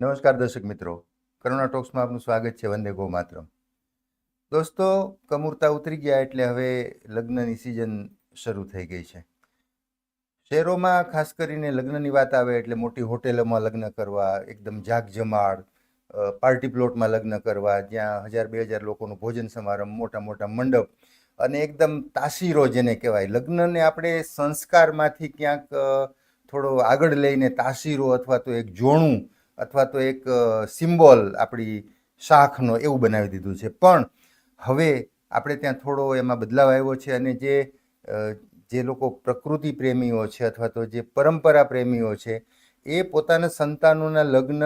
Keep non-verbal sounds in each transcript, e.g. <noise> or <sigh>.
નમસ્કાર દર્શક મિત્રો. કરુણા ટોક્સમાં આપનું સ્વાગત છે. વંદે ગો માતરમ દોસ્તો, કમૂરતા ઉતરી ગયા એટલે હવે લગ્નની સિઝન શરૂ થઈ ગઈ છે. શહેરોમાં ખાસ કરીને લગ્નની વાત આવે એટલે મોટી હોટેલોમાં લગ્ન કરવા, એકદમ જાગજમાળ પાર્ટી પ્લોટમાં લગ્ન કરવા, જ્યાં હજાર બે હજાર લોકોનું ભોજન સમારંભ, મોટા મોટા મંડપ અને એકદમ તાસીરો જેને કહેવાય. લગ્નને આપણે સંસ્કારમાંથી ક્યાંક થોડો આગળ લઈને તાસીરો અથવા તો એક જોણું અથવા તો એક સિમ્બોલ આપણી શાખનો એવું બનાવી દીધું છે. પણ હવે આપણે ત્યાં થોડો એમાં બદલાવ આવ્યો છે અને જે જે લોકો પ્રકૃતિ પ્રેમીઓ છે અથવા તો જે પરંપરા પ્રેમીઓ છે, એ પોતાના સંતાનોના લગ્ન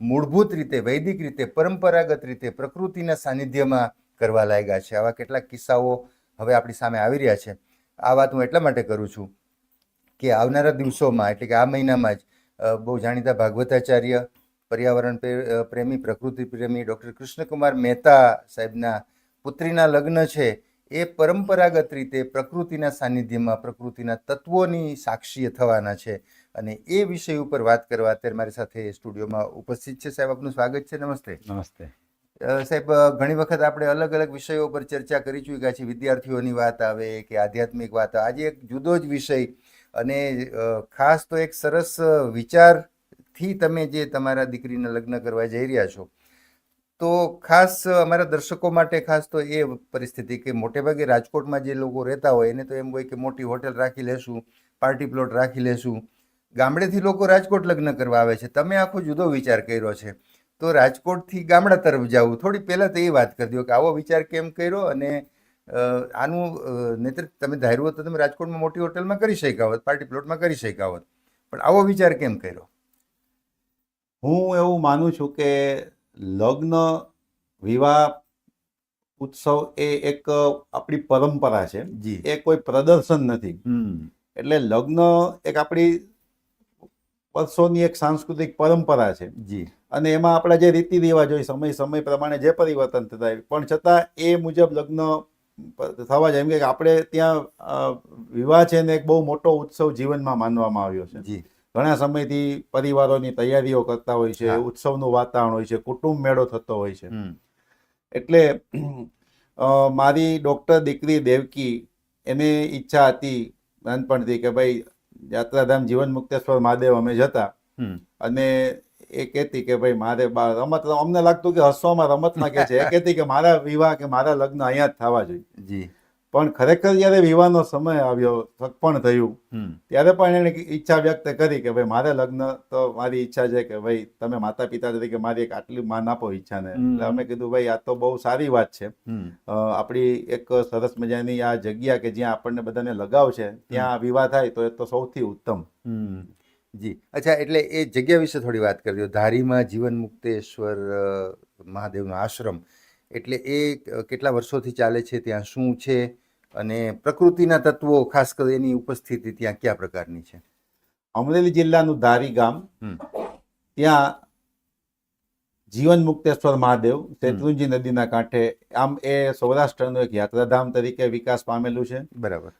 મૂળભૂત રીતે, વૈદિક રીતે, પરંપરાગત રીતે પ્રકૃતિના સાનિધ્યમાં કરવા લાગ્યા છે. આવા કેટલાક કિસ્સાઓ હવે આપણી સામે આવી રહ્યા છે. આ વાત હું એટલા માટે કરું છું કે આવનારા દિવસોમાં, એટલે કે આ મહિનામાં જ બહુ જાણીતા ભાગવતાચાર્ય પર્યાવરણ પ્રેમી પ્રકૃતિ પ્રેમી ડૉક્ટર કૃષ્ણકુમાર મહેતા સાહેબના પુત્રીના લગ્ન છે. એ પરંપરાગત રીતે પ્રકૃતિના સાનિધ્યમાં પ્રકૃતિના તત્વોની સાક્ષી થવાના છે. અને એ વિષય ઉપર વાત કરવા અત્યારે મારી સાથે સ્ટુડિયોમાં ઉપસ્થિત છે. સાહેબ આપનું સ્વાગત છે. નમસ્તે. નમસ્તે. સાહેબ ઘણી વખત આપણે અલગ અલગ વિષયો પર ચર્ચા કરી ચૂક્યા છીએ. વિદ્યાર્થીઓની વાત આવે કે આધ્યાત્મિક વાત આવે. આજે એક જુદો જ વિષય અને ખાસ તો એક સરસ વિચારથી તમે જે તમારા દીકરીના લગ્ન કરવા જઈ રહ્યા છો, તો ખાસ અમારા દર્શકો માટે ખાસ તો એ પરિસ્થિતિ કે મોટે ભાગે રાજકોટમાં જે લોકો રહેતા હોય, એને તો એમ હોય કે મોટી હોટેલ રાખી લેશું, પાર્ટી પ્લોટ રાખી લેશું, ગામડેથી લોકો રાજકોટ લગ્ન કરવા આવે છે. તમે આખો જુદો વિચાર કર્યો છે. તો રાજકોટથી ગામડા તરફ જવું થોડી પહેલાં તો એ વાત કરી દો કે આવો વિચાર કેમ કર્યો અને આનું નેતૃત્વ તમે ધાર્યું હોત તો તમે રાજકોટમાં મોટી હોટલમાં કરી શક્યા હોત પાર્ટી પ્લોટમાં કરી શક્યા હોત. પણ આવો વિચાર કેમ કર્યો? હું એવું માનું છું કે લગ્ન વિવાહ ઉત્સવ એ એક આપણી પરંપરા છે. જી. એ કોઈ પ્રદર્શન નથી. એટલે લગ્ન એક આપણી વર્ષોની એક સાંસ્કૃતિક પરંપરા છે. જી. અને એમાં આપણા જે રીતિ રિવાજ હોય સમય સમય પ્રમાણે જે પરિવર્તન થતા હોય પણ છતાં એ મુજબ લગ્ન થવા જાય. એમ કે આપણે ત્યાં વિવાહ છે ને એક બહુ મોટો ઉત્સવ જીવનમાં માનવામાં આવ્યો છે. જી. ઘણા સમયથી પરિવારોની તૈયારીઓ કરતા હોય છે ઉત્સવનું વાતાવરણ હોય છે કુટુંબ મેળો થતો હોય છે. એટલે મારી ડૉક્ટર દીકરી દેવકી એને ઈચ્છા હતી નાનપણથી કે ભાઈ યાત્રાધામ જીવન મુક્તેશ્વર મહાદેવ અમે જતા. અને એ કહેતી કે ભાઈ મારે રમત અમને લાગતું કે હસવામાં રમત કે છે. એ કહેતી કે મારા વિવાહ કે મારા લગ્ન અહીંયા જ થવા જોઈએ. જી. પણ ખરેખર જ્યારે વિવાહનો સમય આવ્યો સગપણ થયું ત્યારે પણ એને ઈચ્છા વ્યક્ત કરી કે ભાઈ મારે લગ્ન તો મારી ઈચ્છા છે કે ભાઈ તમે માતા પિતા તરીકે મારી એક આટલી માન આપો ઈચ્છાને. એટલે અમે કીધું ભાઈ આ તો બહુ સારી વાત છે. આપણી એક સરસ મજાની આ જગ્યા કે જ્યાં આપણને બધાને લગાવ છે ત્યાં વિવાહ થાય તો એ તો સૌથી ઉત્તમ. જી. અચ્છા એટલે એ જગ્યા વિશે થોડી વાત કરી દો ધારીમાં જીવન મુક્તેશ્વર મહાદેવનો આશ્રમ એટલે એ કેટલા વર્ષોથી ચાલે છે ત્યાં શું છે અને પ્રકૃતિના તત્વો ખાસ કરી એની ઉપસ્થિતિ ત્યાં કયા પ્રકારની છે? અમરેલી જિલ્લાનું ધારી ગામ ત્યાં જીવન મુક્તેશ્વર મહાદેવ શેત્રુંજી નદીના કાંઠે આમ એ સૌરાષ્ટ્રનું એક યાત્રાધામ તરીકે વિકાસ પામેલું છે. બરાબર.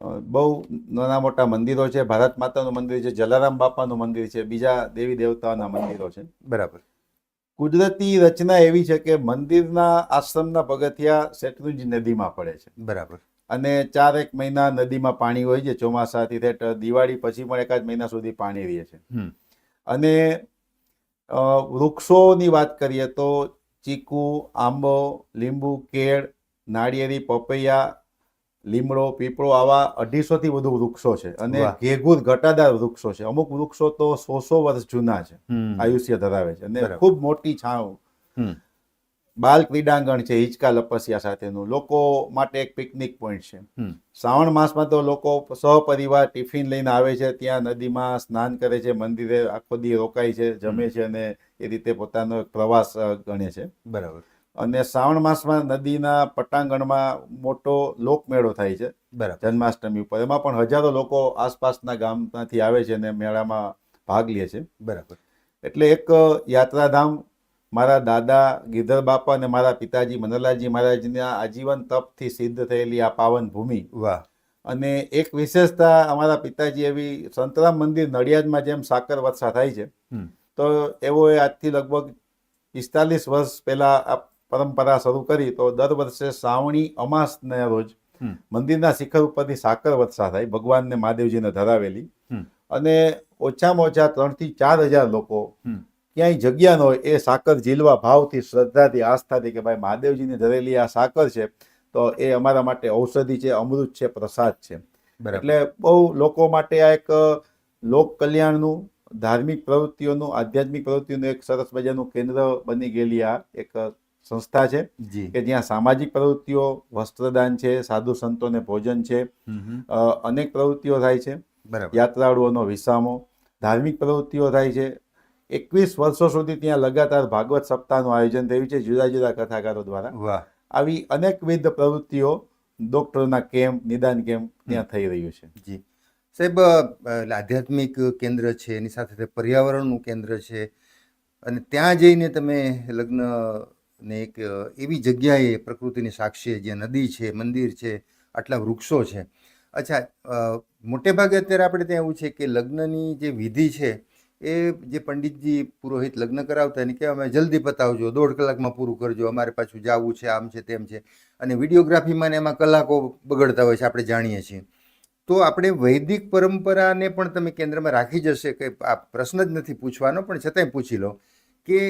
બહુ નાના મોટા મંદિરો છે. ભારત માતાનું મંદિર છે જલારામ બાપાનું મંદિર છે બીજા દેવી દેવતાઓના મંદિરો છે. બરાબર. કુદરતી રચના એવી છે કે મંદિરના આશ્રમના પગથિયા શેત્રુંજી નદીમાં પડે છે. બરાબર. અને ચાર એક મહિના નદીમાં પાણી હોય છે ચોમાસાથી ઠેઠ દિવાળી પછી પણ એકાદ મહિના સુધી પાણી રહે છે. અને વૃક્ષોની વાત કરીએ તો ચીકુ આંબો લીંબુ કેળ નાળિયેરી પપૈયા લીમડો પીપળો આવા અઢીસોથી વધુ વૃક્ષો છે અને. ઘેઘૂર ઘટાદાર વૃક્ષો છે. અમુક વૃક્ષો તો સો સો વર્ષ જૂના છે. આયુષ્ય ધરાવે છે અને ખૂબ મોટી છાંવ. બાલ ક્રીડાંગણ છે હિંચકા લપસિયા સાથેનું. લોકો માટે એક પિકનિક પોઈન્ટ છે. શ્રાવણ માસમાં તો લોકો સહપરિવાર ટિફિન લઈને આવે છે. ત્યાં નદીમાં સ્નાન કરે છે મંદિરે આખો દી રોકાય છે જમે છે અને એ રીતે પોતાનો પ્રવાસ ગણે છે. બરાબર. અને શ્રાવણ માસમાં નદીના પટાંગણમાં મોટો લોકમેળો થાય છે. બરાબર. જન્માષ્ટમી ઉપર. એમાં પણ હજારો લોકો આસપાસના ગામમાંથી આવે છે અને મેળામાં ભાગ લે છે. બરાબર. એટલે એક યાત્રાધામ મારા દાદા ગીધર બાપા અને મારા પિતાજી મનલાલજી મહારાજના આજીવન તપથી સિદ્ધ થયેલી આ પાવન ભૂમિ. વાહ. અને એક વિશેષતા અમારા પિતાજી એવી સંતરામ મંદિર નડિયાદમાં જેમ સાકર વર્ષા થાય છે તો એવો એ આજથી લગભગ પિસ્તાલીસ વર્ષ પહેલા આ પરંપરા શરૂ કરી તો દર વર્ષે શ્રાવણી અમાસના રોજ મંદિરના શિખર ઉપરથી સાકર વર્ષા થાય. ભગવાનને મહાદેવજીને ધરાવેલી. અને ઓછામાં ઓછા ત્રણથી ચાર હજાર લોકો ક્યાંય જગ્યા ન હોય એ સાકર ઝીલવા ભાવથી શ્રદ્ધાથી આસ્થાથી કે ભાઈ મહાદેવજીને ધરેલી આ સાકર છે તો એ અમારા માટે ઔષધિ છે અમૃત છે પ્રસાદ છે. એટલે બહુ લોકો માટે આ એક લોક કલ્યાણનું ધાર્મિક પ્રવૃત્તિઓનું આધ્યાત્મિક પ્રવૃત્તિઓનું એક સરસ મજાનું કેન્દ્ર બની ગયેલી આ એક સંસ્થા છે કે જ્યાં સામાજિક પ્રવૃત્તિઓ વસ્ત્રદાન છે સાધુ સંતોને ભોજન છે અનેક પ્રવૃત્તિઓ થાય છે. યાત્રાળુઓનો વિસામો ધાર્મિક પ્રવૃત્તિઓ થાય છે. એકવીસ વર્ષો સુધી ત્યાં લગાતાર ભાગવત સપ્તાહનું આયોજન થયું છે જુદા જુદા કથાકારો દ્વારા. આવી અનેકવિધ પ્રવૃત્તિઓ ડોક્ટરોના કેમ્પ નિદાન કેમ્પ ત્યાં થઈ રહ્યું છે. જી. સાહેબ આધ્યાત્મિક કેન્દ્ર છે એની સાથે સાથે પર્યાવરણનું કેન્દ્ર છે. અને ત્યાં જઈને તમે લગ્ન ને એક એવી જગ્યાએ પ્રકૃતિની સાક્ષી જે નદી છે, મંદિર છે, આટલા વૃક્ષો છે. અચ્છા મોટે ભાગે અત્યારે આપણે ત્યાં એવું છે કે લગ્નની જે વિધિ છે, એ જે પંડિતજી પુરોહિત લગ્ન કરાવતા એને કે અમે જલ્દી પતાવજો, દોઢ કલાકમાં પૂરું કરજો, અમારે પાછું જાવું છે, આમ છે, તેમ છે. અને વિડીયોગ્રાફીમાં ને એમાં કલાકો બગડતા હોય છે, આપણે જાણીએ છીએ. તો આપણે વૈદિક પરંપરાને પણ તમે કેન્દ્રમાં રાખી જશે કે આ પ્રશ્ન જ નથી પૂછવાનો, પણ છતાંય પૂછી લો. કે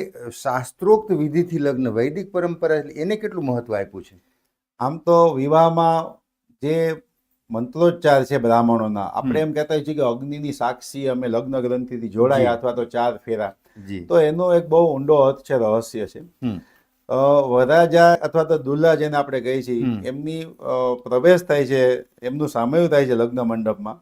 શાસ્ત્રોક્ત વિધિથી લગ્ન વૈદિક પરંપરા એને કેટલું મહત્વ આપ્યું છે? આમ તો વિવાહમાં જે મંત્રોચ્ચાર છે બ્રાહ્મણોના આપણે એમ કહેતા છીએ કે અગ્નિની સાક્ષી અમે લગ્ન ગ્રંથિથી જોડાયા અથવા તો ચાર ફેરા. તો એનો એક બહુ ઊંડો અર્થ છે રહસ્ય છે. વરાજા અથવા તો દુલ્હા જેને આપણે કહીએ છીએ એમની પ્રવેશ થાય છે એમનું સામયું થાય છે લગ્ન મંડપમાં.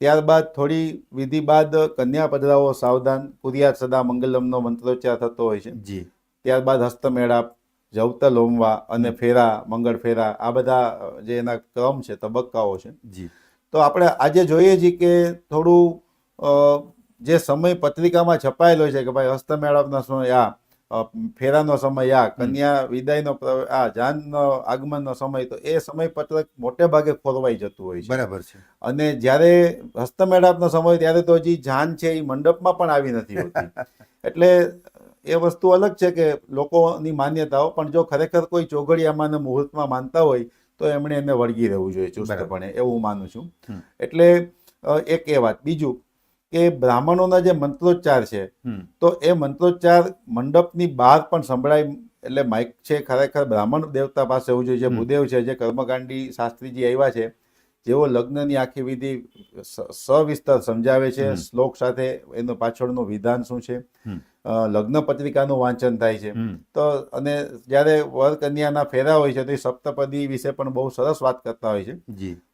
ત્યારબાદ થોડી વિધિ બાદ કન્યા પધરાવો સાવધાન કુરિયા સદા મંગલમનો મંત્રોચ્ચાર થતો હોય છે. જી. ત્યારબાદ હસ્તમેળાપ જવતલ હોમવા અને ફેરા મંગળ ફેરા આ બધા જે એના ક્રમ છે તબક્કાઓ છે. જી. તો આપણે આજે જોઈએ છીએ કે થોડું જે સમય પત્રિકામાં છપાયેલો છે કે ભાઈ હસ્તમેળાપના સમય આ ફેરાનો સમય આ કન્યા વિદાયનો આ જાનનો આગમનનો સમય તો એ સમય પત્રક મોટે ભાગે ખોરવાઈ જતું હોય છે. બરાબર છે. અને જ્યારે હસ્તમેળાપનો સમય ત્યારે તો હજી જાન છે એ મંડપમાં પણ આવી નથી હોતી. <laughs> એટલે એ વસ્તુ અલગ છે કે લોકોની માન્યતાઓ પણ જો ખરેખર કોઈ ચોઘડિયામાં મુહૂર્તમાં માનતા હોય તો એમણે એને વળગી રહેવું જોઈએ ચુસ્તપણે. એવું માનું છું. એટલે એક એ વાત. બીજું કે બ્રાહ્મણોના જે મંત્રોચ્ચાર છે તો એ મંત્રોચ્ચાર મંડપની બહાર પણ સંભળાય એટલે માઇક છે ખરેખર બ્રાહ્મણ દેવતા પાસે હોવું જોઈએ. જે. ભૂદેવ છે જે કર્મકાંડી શાસ્ત્રીજી આવ્યા છે જેઓ લગ્નની આખી વિધિ સવિસ્તર સમજાવે છે. શ્લોક સાથે એનો પાછળનું વિધાન શું છે? લગ્ન પત્રિકાનું વાંચન થાય છે. તો અને જ્યારે વર કન્યાના ફેરા હોય છે તો એ સપ્તપદી વિશે પણ બહુ સરસ વાત કરતા હોય છે.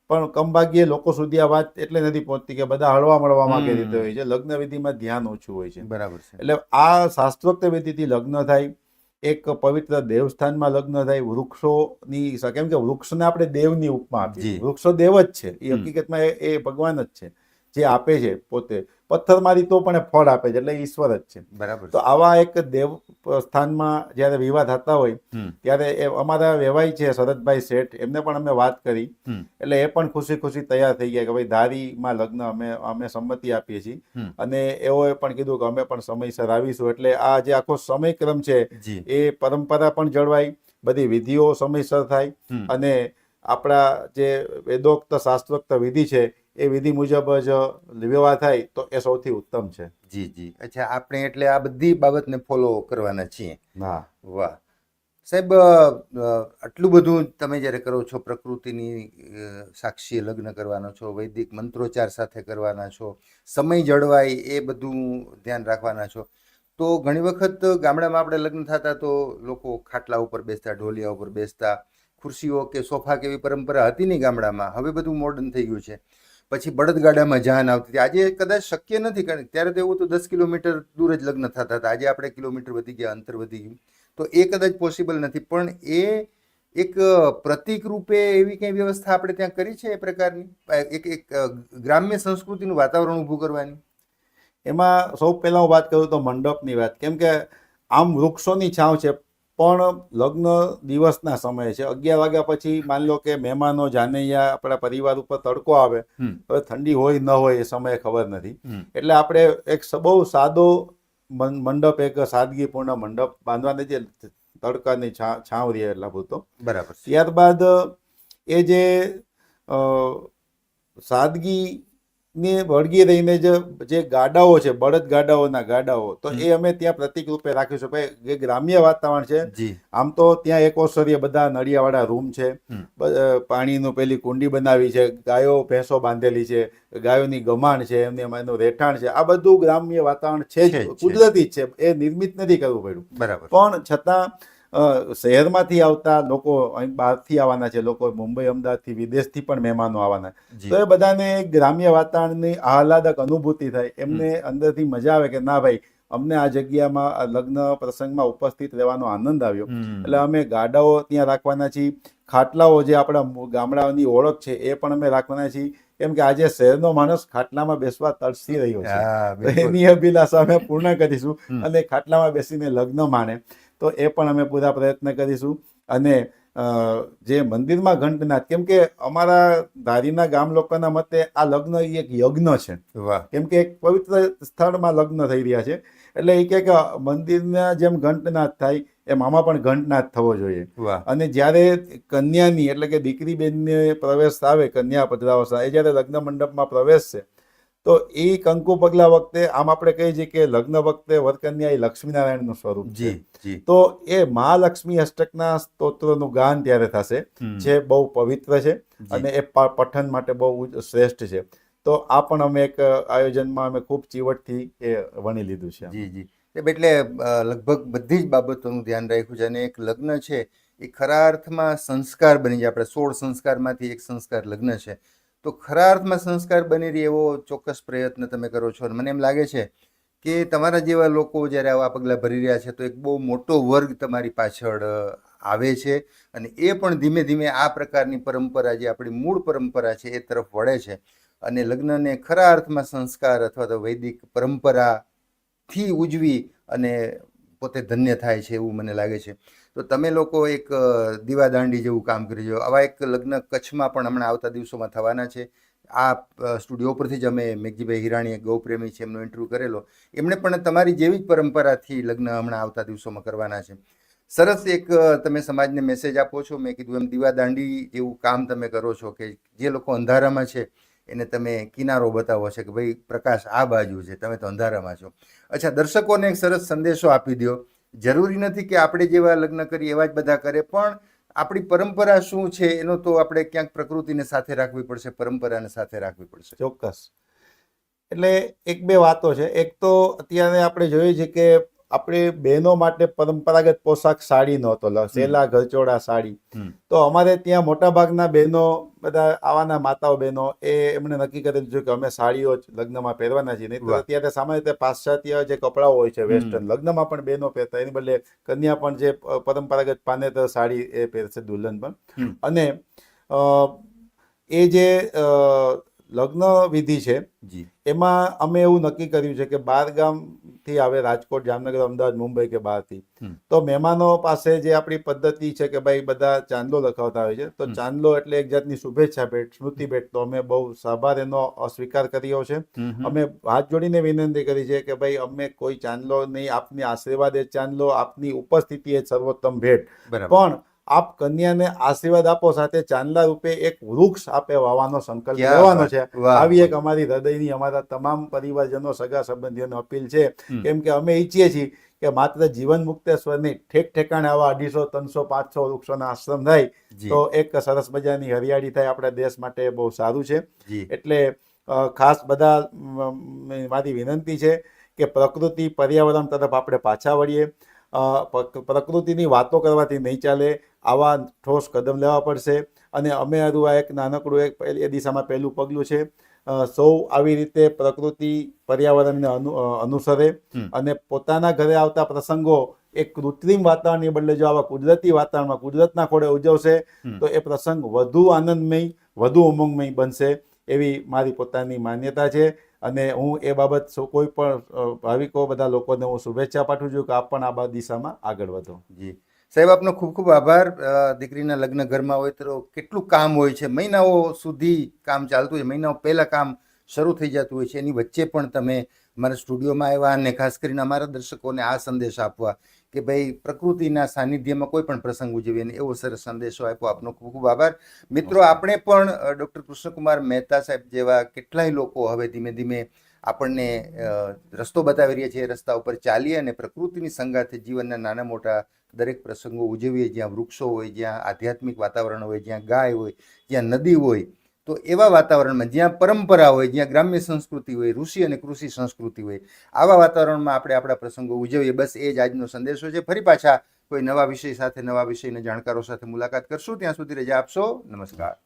પણ કમભાગ્યે લોકો સુધી આ વાત એટલે નથી પહોંચતી કે બધા હળવા મળવા માંગે રીતે હોય છે. લગ્ન વિધિમાં ધ્યાન ઓછું હોય છે. બરાબર છે. એટલે આ શાસ્ત્રોક્ત વિધિથી લગ્ન થાય એક પવિત્ર દેવસ્થાનમાં લગ્ન થાય વૃક્ષોની કેમ કે વૃક્ષને આપણે દેવની ઉપમા આપીએ વૃક્ષો દેવ જ છે. એ હકીકતમાં એ એ ભગવાન જ છે. જે આપે છે પોતે. પથ્થર મારી તો પણ ફળ આપે છે એટલે ઈશ્વર જ છે. બરાબર તો આવા એક દેવ સ્થાનમાં જ્યારે વિવાદ થતા હોય ત્યારે એ અમારા વેવાય છે શરદભાઈ શેઠ એમને પણ અમે વાત કરી. એટલે એ પણ ખુશી ખુશી તૈયાર થઈ ગયા કે ભાઈ ધારીમાં લગ્ન અમે અમે સંમતિ આપીએ છીએ. અને એઓએ પણ કીધું કે અમે પણ સમયસર આવીશું. એટલે આ જે આખો સમયક્રમ છે એ પરંપરા પણ જળવાય બધી વિધિઓ સમયસર થાય. અને આપણા જે વેદોક્ત શાસ્ત્રોક્ત વિધિ છે એ વિધિ મુજબ જ વિવાહ થાય તો એ સૌથી ઉત્તમ છે. જી જી. અચ્છા આપણે એટલે આ બધી બાબતને ફોલો કરવાના છીએ. હા. વાહ. સાહેબ આટલું બધું તમે જ્યારે કરો છો પ્રકૃતિની સાક્ષી લગ્ન કરવાનો છો વૈદિક મંત્રોચ્ચાર સાથે કરવાના છો સમય જળવાય એ બધું ધ્યાન રાખવાના છો તો ઘણી વખત ગામડામાં આપણે લગ્ન થતા તો લોકો ખાટલા ઉપર બેસતા ઢોલિયા ઉપર બેસતા ખુરશીઓ કે સોફા કે એવી પરંપરા હતી નહીં ગામડામાં? હવે બધું મોડર્ન થઈ ગયું છે. પછી બળદગાડામાં જાન આવતી હતી. આજે કદાચ શક્ય નથી, કારણ ત્યારે તો એવું તો દસ કિલોમીટર દૂર જ લગ્ન થતા હતા. આજે આપણે કિલોમીટર વધી ગયા, અંતર વધી ગયું. તો એ કદાચ પોસિબલ નથી. પણ એ એક પ્રતિક રૂપે એવી કંઈ વ્યવસ્થા આપણે ત્યાં કરી છે એ પ્રકારની? એક એક ગ્રામ્ય સંસ્કૃતિનું વાતાવરણ ઊભું કરવાની? એમાં સૌ પહેલા હું વાત કરું તો મંડપની વાત. કેમ કે આમ વૃક્ષોની છાંવ છે પણ લગ્ન દિવસના સમયે છે. અગિયાર વાગ્યા પછી માની લો કે મહેમાનો જાનૈયા આપણા પરિવાર ઉપર તડકો આવે હવે ઠંડી હોય ન હોય એ સમયે ખબર નથી. એટલે આપણે એક બહુ સાદો મંડપ એક સાદગીપૂર્ણ મંડપ બાંધવાના જે તડકાની છા છાંવ રહે એટલા પૂરતો બરાબર ત્યારબાદ એ જે અ, સાદગીને વળગી રહીને જે જે ગાડાઓ છે બળદ ગાડાઓના ગાડાઓ તો એ અમે ત્યાં પ્રતિક રૂપે રાખીશું ભાઈ જે ગ્રામ્ય વાતાવરણ છે. આમ તો ત્યાં એક ઓસરીએ બધા નળિયાવાળા રૂમ છે. પાણીનું પેલી કુંડી બનાવી છે ગાયો ભેંસો બાંધેલી છે ગાયોની ગમાણ છે એમની એનું રહેઠાણ છે. આ બધું ગ્રામ્ય વાતાવરણ છે જ. કુદરતી જ છે. એ નિર્મિત નથી કરવું પડ્યું. બરાબર. પણ છતાં શહેરમાંથી આવતા લોકો બહારથી આવવાના છે લોકો મુંબઈ અમદાવાદથી વિદેશથી પણ મહેમાનો આવવાના તો એ બધાને ગ્રામ્ય વાતાવરણની આહલાદક અનુભૂતિ થાય એમને અંદરથી મજા આવે કે ના ભાઈ અમને આ જગ્યામાં લગ્ન પ્રસંગમાં ઉપસ્થિત રહેવાનો આનંદ આવ્યો. એટલે અમે ગાડાઓ ત્યાં રાખવાના છીએ ખાટલાઓ જે આપણા ગામડાઓની ઓળખ છે એ પણ અમે રાખવાના છીએ. કેમ કે આજે શહેરનો માણસ ખાટલામાં બેસવા તરસી રહ્યો છે. એની અભિલાષા અમે પૂર્ણ કરીશું અને ખાટલામાં બેસીને લગ્ન માણે. તો એ પણ અમે પૂરા પ્રયત્ન કરીશું. અને જે મંદિરમાં ઘંટનાથ કેમ કે અમારા ધારીના ગામ લોકોના મતે આ લગ્ન એ એક યજ્ઞ છે. વાહ. કેમ કે એક પવિત્ર સ્થળમાં લગ્ન થઈ રહ્યા છે. એટલે એ કહે કે મંદિરના જેમ ઘંટનાથ થાય એમ આમાં પણ ઘંટનાથ થવો જોઈએ. વાહ. અને જ્યારે કન્યાની એટલે કે દીકરી બેનને પ્રવેશ આવે કન્યા પધરાવસ્થા એ જ્યારે લગ્ન મંડપમાં પ્રવેશ છે તો એ કંકુ પગલા વખતે આમ આપણે કહીએ છીએ કે લગ્ન વખતે વરકન્યા એ લક્ષ્મીનારાયણનું સ્વરૂપ છે. જી જી. તો એ મહાલક્ષ્મી અષ્ટકના સ્તોત્રનું ગાન ત્યારે થશે જે બહુ પવિત્ર છે અને એ પઠન માટે બહુ શ્રેષ્ઠ છે. તો આ પણ અમે એક આયોજનમાં અમે ખૂબ ચીવટથી એ વણી લીધું છે જી જી. એટલે લગભગ બધી જ બાબતોનું ધ્યાન રાખ્યું છે અને એક લગ્ન છે એ ખરા અર્થમાં સંસ્કાર બની જાય. આપણે સોળ સંસ્કારમાંથી એક સંસ્કાર લગ્ન છે. તો ખરા અર્થમાં સંસ્કાર બની રહે એવો ચોક્કસ પ્રયત્ન તમે કરો છો. અને મને એમ લાગે છે કે તમારા જેવા લોકો જ્યારે આવા પગલાં ભરી રહ્યા છે, તો એક બહુ મોટો વર્ગ તમારી પાછળ આવે છે. અને એ પણ ધીમે ધીમે આ પ્રકારની પરંપરા જે આપણી મૂળ પરંપરા છે, એ તરફ વળે છે. અને લગ્નને ખરા અર્થમાં સંસ્કાર અથવા તો વૈદિક પરંપરાથી ઉજવી અને પોતે ધન્ય થાય છે એવું મને લાગે છે. તો તમે લોકો એક દીવાદાંડી જેવું કામ કરી જો આવા એક લગ્ન કચ્છમાં પણ હમણાં આવતા દિવસોમાં થવાના છે. આ સ્ટુડિયો પરથી જ અમે મેઘજીભાઈ હિરાણી ગૌપ્રેમી છે, એમનો ઇન્ટરવ્યૂ કરેલો. એમણે પણ તમારી જેવી જ પરંપરાથી લગ્ન હમણાં આવતા દિવસોમાં કરવાના છે. સરસ એક તમે સમાજને મેસેજ આપો છો. મેં કીધું એમ દીવાદાંડી જેવું કામ તમે કરો છો કે જે લોકો અંધારામાં છે એને તમે કિનારો બતાવો છે કે ભાઈ, પ્રકાશ આ બાજુ છે, તમે તો અંધારામાં છો. અચ્છા, દર્શકોને એક સરસ સંદેશો આપી દો જરૂરી નથી કે આપણે જેવા લગ્ન કરીએ, એવા જ બધા કરે, પણ આપણી પરંપરા શું છે, એનો તો આપણે ક્યાંક પ્રકૃતિને સાથે રાખવી પડશે, પરંપરાને સાથે રાખવી પડશે. ચોક્કસ. એટલે એક બે વાતો છે. એક તો અત્યારે આપણે જોઈએ છે કે આપણે બહેનો માટે પરંપરાગત પોશાક સાડી નહોતો સેલા ઘરચોળા સાડી. તો અમારે ત્યાં મોટાભાગના બહેનો બધા આવાના માતાઓ બહેનો એ એમણે નક્કી કરેલું છે કે અમે સાડીઓ જ લગ્નમાં પહેરવાના છીએ. નહીં તો અત્યારે સામાન્ય રીતે પાશ્ચાત્ય જે કપડાઓ હોય છે વેસ્ટર્ન લગ્નમાં પણ બહેનો પહેરતા એની બદલે કન્યા પણ જે પરંપરાગત પાનેતર સાડી એ પહેરશે દુલ્હન પણ. અને એ જે લગ્ન વિધિ છે. જી. એમાં અમે એવું નક્કી કર્યું છે કે બાર ગામથી આવે રાજકોટ જામનગર અમદાવાદ મુંબઈ કે બહારથી. તો મહેમાનો પાસે જે આપણી પદ્ધતિ છે કે ભાઈ બધા ચાંદલો લખાવતા હોય છે તો ચાંદલો એટલે એક જાતની શુભેચ્છા ભેટ સ્મૃતિ ભેટ. તો અમે બહુ સાભાર એનો અસ્વીકાર કર્યો છે. અમે હાથ જોડીને વિનંતી કરી છે કે ભાઈ અમે કોઈ ચાંદલો નહીં આપની આશીર્વાદ એ ચાંદલો આપની ઉપસ્થિતિ એ સર્વોત્તમ ભેટ. પણ આપ કન્યાને આશીર્વાદ આપો સાથે ચાંદલા રૂપે એક વૃક્ષ આપે વાવવાનો સંકલ્પ લેવાનો છે. આવી એક અમારી હૃદયની અમારા તમામ પરિવારજનો સગા સંબંધીઓને અપીલ છે. કેમ કે અમે ઈચ્છીએ છીએ કે માત્ર જીવન મુક્તેશ્વર નહીં ઠેક ઠેકાણે આવા અઢીસો ત્રણસો પાંચસો વૃક્ષોના આશ્રમ થાય. તો એક સરસ મજાની હરિયાળી થાય આપણા દેશ માટે બહુ સારું છે. એટલે ખાસ બધા મારી વિનંતી છે કે પ્રકૃતિ પર્યાવરણ તરફ આપણે પાછા વળીએ. પ્રકૃતિની વાતો કરવાથી નહીં ચાલે આવા ઠોસ કદમ લેવા પડશે. અને અમે હજુ આ એક નાનકડું એક એ દિશામાં પહેલું પગલું છે. સૌ આવી રીતે પ્રકૃતિ પર્યાવરણને અનુ અનુસરે અને પોતાના ઘરે આવતા પ્રસંગો એક કૃત્રિમ વાતાવરણની બદલે જો આવા કુદરતી વાતાવરણમાં કુદરતના ખોળે ઉજવશે તો એ પ્રસંગ વધુ આનંદમય વધુ ઉમંગમય બનશે એવી મારી પોતાની માન્યતા છે. અને હું એ બાબત કોઈ પણ ભાવિકો બધા લોકોને હું શુભેચ્છા પાઠવું છું કે આપ પણ આ દિશામાં આગળ વધો. જી. સાહેબ, આપનો ખૂબ ખૂબ આભાર. દીકરીના લગ્ન ઘરમાં હોય તો કેટલું કામ હોય છે? મહિનાઓ સુધી કામ ચાલતું હોય, મહિનાઓ પહેલાં કામ શરૂ થઈ જતું હોય છે. એની વચ્ચે પણ તમે અમારા સ્ટુડિયોમાં આવ્યા અને ખાસ કરીને અમારા દર્શકોને આ સંદેશ આપવા. કે ભાઈ પ્રકૃતિના સાનિધ્યમાં કોઈ પણ પ્રસંગ ઉજવીએ એવો સરસ સંદેશો આપ્યો. આપનો ખૂબ ખૂબ આભાર. મિત્રો આપણે પણ ડૉક્ટર કૃષ્ણકુમાર મહેતા સાહેબ જેવા કેટલાય લોકો હવે ધીમે ધીમે આપણને રસ્તો બતાવી રહ્યા છે. રસ્તા ઉપર ચાલીએ અને પ્રકૃતિની સંગાથે જીવનના નાના મોટા દરેક પ્રસંગો ઉજવીએ. જ્યાં વૃક્ષો હોય જ્યાં આધ્યાત્મિક વાતાવરણ હોય જ્યાં ગાય હોય જ્યાં નદી હોય તો એવા વાતાવરણમાં જ્યાં પરંપરા હોય, જ્યાં ગ્રામ્ય સંસ્કૃતિ હોય, ઋષિ અને કૃષિ સંસ્કૃતિ હોય, આવા વાતાવરણમાં આપણે આપણા પ્રસંગો ઉજવીએ. બસ એ જ આજનો સંદેશો છે. ફરી પાછા કોઈ નવા વિષય સાથે, નવા વિષયના જાણકારો સાથે મુલાકાત કરશું. ત્યાં સુધી રજા આપશો. નમસ્કાર.